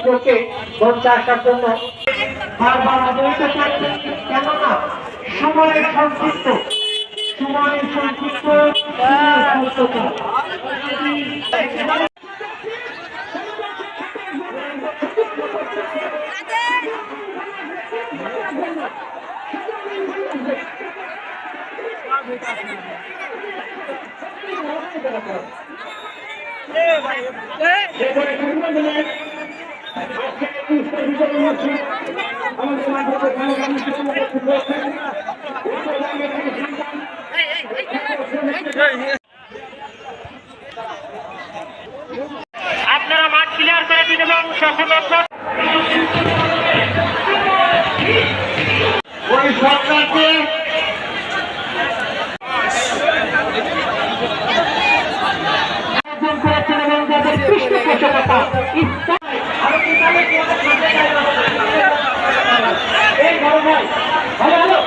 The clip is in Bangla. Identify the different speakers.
Speaker 1: মঞ্চে আসার জন্য বারবার অবহিত করছেন কেননা সময়ের সংক্ষিপ্ত সময়ের সংক্ষিপ্ত সংক্ষিপ্ত। আপনারা মাঠ ক্লিয়ার করে দিন এবং সকল ওই ভালো ভাই ভালো ভালো।